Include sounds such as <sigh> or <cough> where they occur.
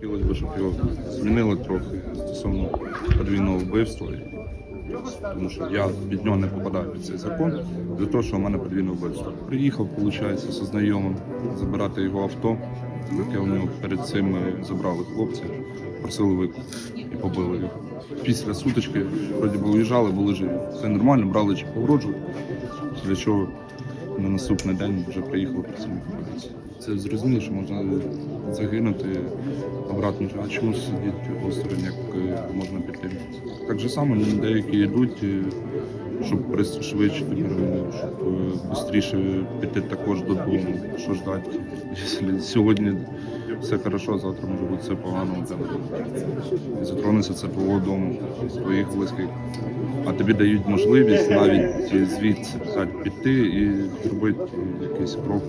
Хотілося б, щоб його змінили трохи стосовно подвійного вбивства. Тому що я від нього не попадаю під цей закон, для того, що в мене подвійне вбивство. Приїхав, виходить, зі знайомим забирати його авто, яке у нього перед цим забрали хлопці, просили викуп і побили його. Після сутички вроді би уїжджали, були живі. Все нормально, брали чи погроджували. Для чого на наступний день вже приїхали працівники поліції. Це зрозуміло, що можна загинути обратно. А чому сидіти осторонь, як е, можна піти? Так же само деякі йдуть, е, щоб пришвидшити перемогу, щоб швидше піти також додому. Що ждати? Якщо <laughs> сьогодні все хорошо, завтра може бути все погано. І затронеться це твого дому, своїх близьких. А тобі дають можливість навіть звідси піти і зробити якийсь крок